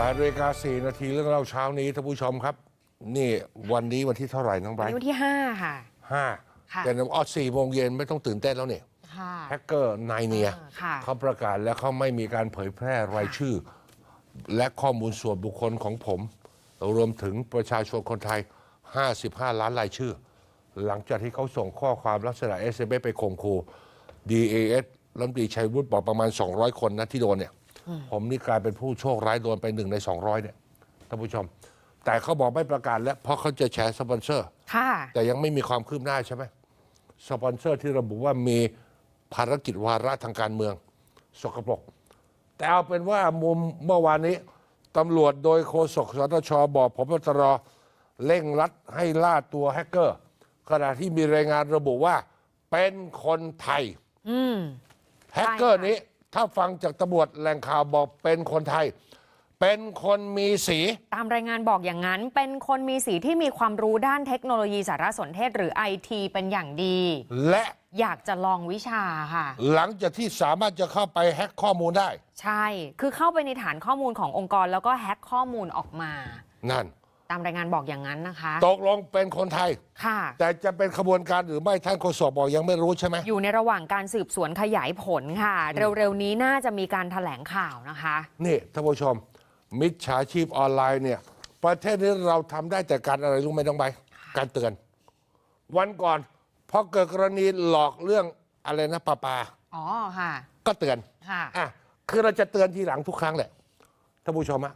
แปดนาฬิกาสี่นาทีเรื่องเล่าเช้านี้ท่านผู้ชมครับ นี่วันนี้วันที่เท่าไหร่น้องไบรวันท์นี้วันที่5ค่ะ ห้าค่ะ แต่อ๋อสี่โมงเย็นไม่ต้องตื่นเต้นแล้วเนี่ยค่ะ แฮกเกอร์นายเนียอ่าค่ะ เขาประกาศแล้วเขาไม่มีการเผยแพร่รายชื่อ และข้อมูลส่วนบุคคลของผม รวมถึงประชาชนคนไทย 55 ล้านรายชื่อ หลังจากที่เขาส่งข้อความลักษณะ SMS ไปข่มขู่ DAS รัฐมนตรีชัยวุฒิบอกประมาณ 200 คนนะที่โดนเนี่ย ผมนี่กลายเป็นผู้โชคร้ายโดนไปหนึ่งใน 200เนี่ยท่านผู้ชม แต่เขาบอกไม่ประกาศแล้วเพราะเขาจะแชร์สปอนเซอร์ ค่ะ แต่ยังไม่มีความคืบหน้าใช่ไหมสปอนเซอร์ที่ระบุว่ามีภารกิจวาระทางการเมือง สกปรก แต่เอาเป็นว่ามุมเมื่อวานนี้ตำรวจโดยโฆษกสตชบอกพบตรเร่งรัดให้ล่าตัวแฮกเกอร์ ขณะที่มีรายงานระบุว่า เป็นคนไทยอืมแฮกเกอร์นี้ ถ้าฟังจากตำรวจแหล่งข่าวบอกเป็นคนไทย เป็นคนมีสี ตามรายงานบอกอย่างนั้น เป็นคนมีสีที่มีความรู้ด้านเทคโนโลยีสารสนเทศหรือไอทีเป็นอย่างดี และอยากจะลองวิชาค่ะ หลังจากที่สามารถจะเข้าไปแฮกข้อมูลได้ ใช่ คือเข้าไปในฐานข้อมูลขององค์กรแล้วก็แฮ็กข้อมูลออกมา นั่น ตามรายงานบอกอย่างนั้นนะคะ ตกลงเป็นคนไทย ค่ะ แต่จะเป็นขบวนการหรือไม่ท่านโฆษกบอกยังไม่รู้ใช่ไหม อยู่ในระหว่างการสืบสวนขยายผลค่ะ เร็วๆนี้น่าจะมีการแถลงข่าวนะคะ นี่ท่านผู้ชม มิจฉาชีพออนไลน์เนี่ย ประเทศนี้เราทำได้แต่การอะไรรู้ไหมต้องไปการเตือน วันก่อนพอเกิดกรณีหลอกเรื่องอะไรนะปลาปลาอ๋อค่ะ ก็เตือนค่ะ อะคือเราจะเตือนทีหลังทุกครั้งแหละท่านผู้ชมอะ